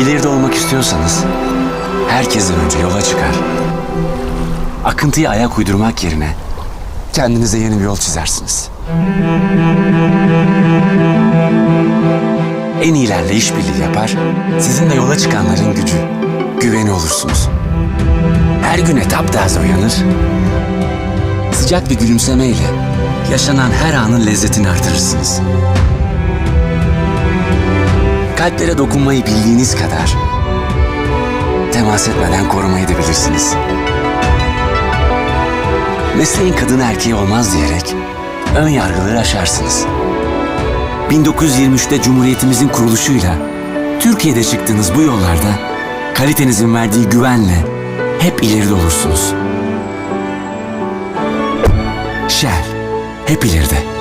İleride olmak istiyorsanız herkesten önce yola çıkar. Akıntıya ayak uydurmak yerine kendinize yeni bir yol çizersiniz. En iyilerle işbirliği yapar, sizinle yola çıkanların gücü, güveni olursunuz. Her güne taptaze uyanır, sıcak bir gülümsemeyle yaşanan her anın lezzetini artırırsınız. Kalplere dokunmayı bildiğiniz kadar temas etmeden korumayı da bilirsiniz. Mesleğin kadın erkeği olmaz diyerek ön yargıları aşarsınız. 1923'te Cumhuriyetimizin kuruluşuyla Türkiye'de çıktığınız bu yollarda kalitenizin verdiği güvenle hep ileride olursunuz. Shell hep ileride.